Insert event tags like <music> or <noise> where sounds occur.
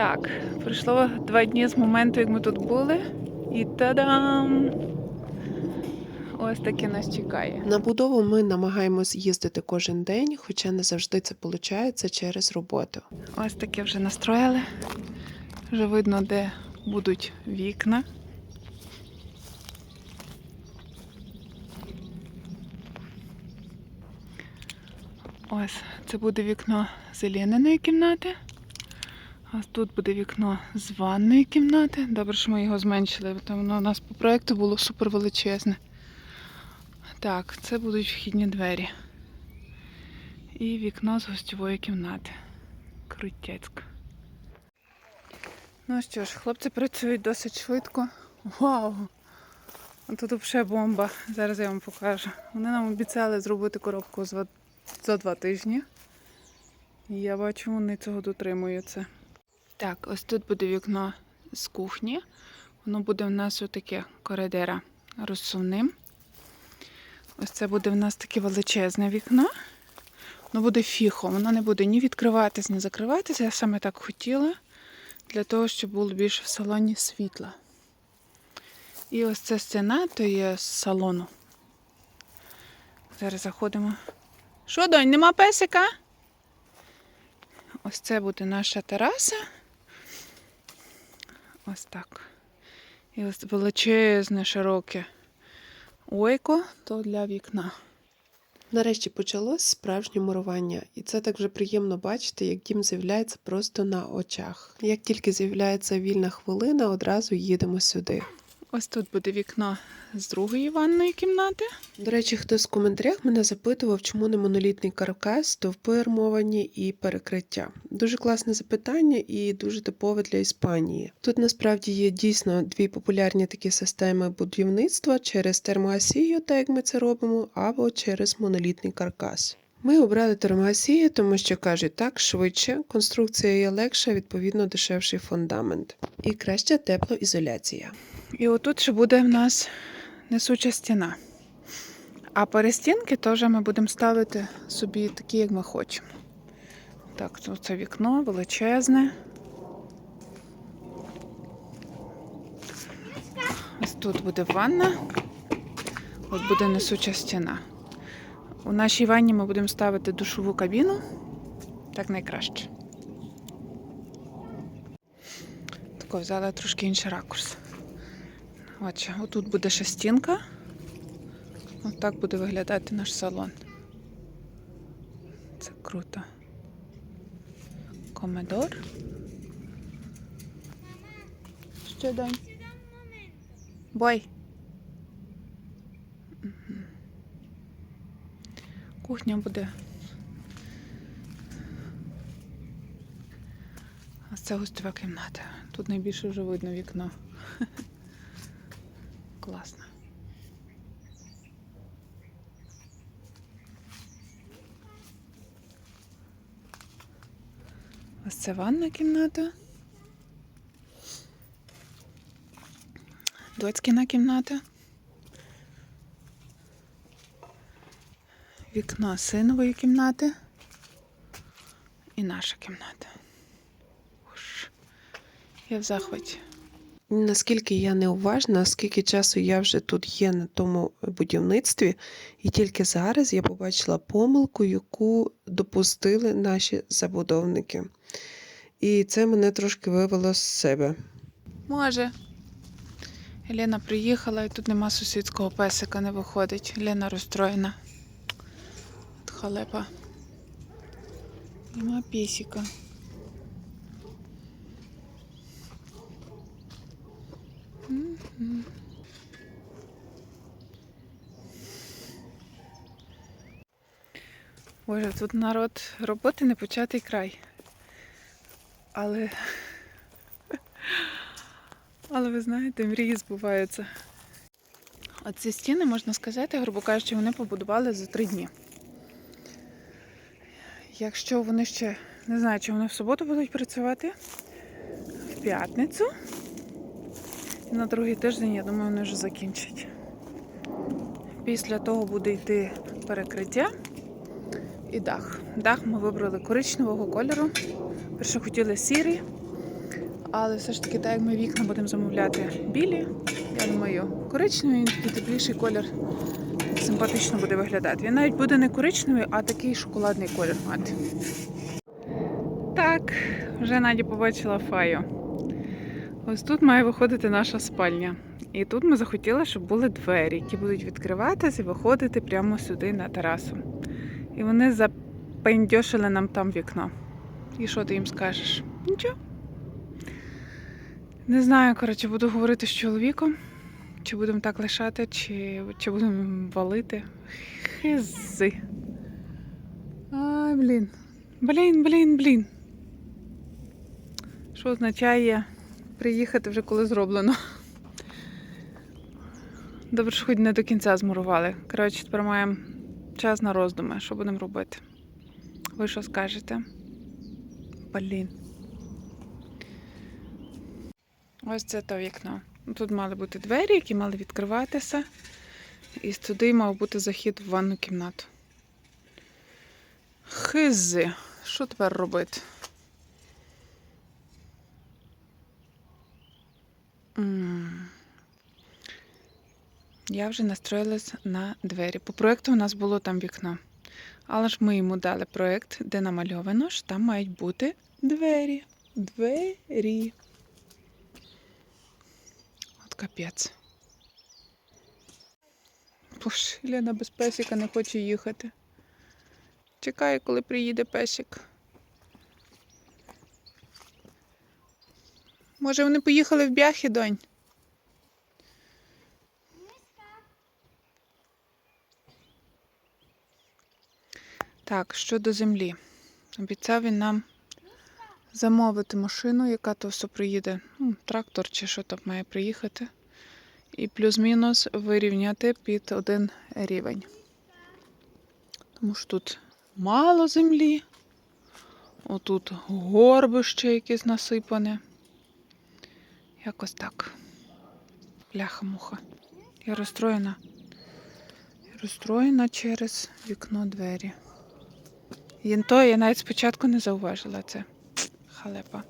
Так, пройшло два дні з моменту, як ми тут були. І та-дам! Ось таке нас чекає. На будову ми намагаємось їздити кожен день, хоча не завжди це виходить через роботу. Ось таке вже настроїли. Вже видно, де будуть вікна. Ось це буде вікно з Еліниної кімнати. Ось тут буде вікно з ванної кімнати. Добре, що ми його зменшили, бо воно у нас по проєкту було супер величезне. Так, це будуть вхідні двері. І вікно з гостьової кімнати. Крутецьк. Ну що ж, хлопці працюють досить швидко. Вау! А Тут взагалі бомба. Зараз я вам покажу. Вони нам обіцяли зробити коробку за два тижні. І я бачу, вони цього дотримуються. Так, ось тут буде вікно з кухні. Воно буде в нас отаке коридера розсувним. Ось це буде в нас таке величезне вікно. Воно буде фіхо, воно не буде ні відкриватись, ні закриватися. Я саме так хотіла, для того, щоб було більше в салоні світла. І ось ця стіна, то є з салону. Зараз заходимо. Що, донь, нема песика? Ось це буде наша тераса. Ось так. І ось величезне, широке ойко, то для вікна. Нарешті почалось справжнє мурування, і це так вже приємно бачити, як дім з'являється просто на очах. Як тільки з'являється вільна хвилина, одразу їдемо сюди. Ось тут буде вікно з другої ванної кімнати. До речі, хтось в коментарях мене запитував, чому не монолітний каркас, стовпи армовані і перекриття. Дуже класне запитання і дуже типове для Іспанії. Тут насправді є дійсно дві популярні такі системи будівництва через термоасію, так як ми це робимо, або через монолітний каркас. Ми обрали термоасію, тому що кажуть так швидше, конструкція є легша, відповідно дешевший фундамент і краща теплоізоляція. І отут ще буде в нас несуча стіна. А перестінки теж ми будемо ставити собі такі, як ми хочемо. Так, тут це вікно величезне. Ось тут буде ванна. От буде несуча стіна. У нашій ванні ми будемо ставити душову кабіну. Так найкраще. Тако взяла трошки інший ракурс. Отже, отут буде ще стінка. Ось так буде виглядати наш салон. Це круто. Комедор. Що дай? Бой. Кухня буде. Ось це гостьова кімната. Тут найбільше вже видно вікно. <laughs> Класно. Ось це ванна кімната. Доцькіна кімната. Вікно синової кімнати. І наша кімната. Я в захваті. Наскільки я неуважна, скільки часу я вже тут є на тому будівництві, і тільки зараз я побачила помилку, яку допустили наші забудовники. І це мене трошки вивело з себе. Може. Елена приїхала і тут нема сусідського песика, не виходить. Елена розстроєна. От халепа. Нема пісіка. Боже, тут народ роботи не початий край. Але але ви знаєте, мрії збуваються. Оці стіни, можна сказати, грубо кажучи, вони побудували за три дні. Якщо вони ще не знаю, чи вони в суботу будуть працювати, в п'ятницю. І на другий тиждень, я думаю, вони вже закінчать. Після того буде йти перекриття і дах. Дах ми вибрали коричневого кольору. Перше хотіли сірий, Але все ж таки, так як ми вікна будемо замовляти білі, я думаю, коричневий, він такий тепліший колір симпатично буде виглядати. Він навіть буде не коричневий, а такий шоколадний колір мати. Так, вже Надя побачила фаю. Ось тут має виходити наша спальня. І тут ми захотіли, щоб були двері, які будуть відкриватися і виходити прямо сюди на терасу. І вони запендьошили нам там вікно. І що ти їм скажеш? Нічого. Не знаю, коротше, буду говорити з чоловіком, чи будемо так лишати, чи, чи будемо валити. Хизи. Ай, блін. Блін, блін, блін. Що означає приїхати вже коли зроблено. Добре, що хоч не до кінця змурували. Коротше, тепер маємо час на роздуми, що будемо робити. Ви що скажете? Блін. Ось це то вікно. Тут мали бути двері, які мали відкриватися. І туди мав бути захід в ванну кімнату. Хизи. Що тепер робити? Я вже настроїлась на двері. По проєкту у нас було там вікно. Але ж ми йому дали проєкт, де намальовано, що там мають бути двері. Двері. От капець. Боже, Лена без песика не хоче їхати. Чекає, коли приїде песик. Може, вони поїхали в бяхи, донь? Так, щодо землі. Обіцяв він нам замовити машину, яка то все приїде, ну, трактор чи що там має приїхати, і плюс-мінус вирівняти під один рівень. Тому що тут мало землі, отут горбище якесь насипане. Якось так. Бляха-муха. Я розстроєна. Я розстроєна через вікно двері. І я навіть спочатку не зауважила це. Халепа.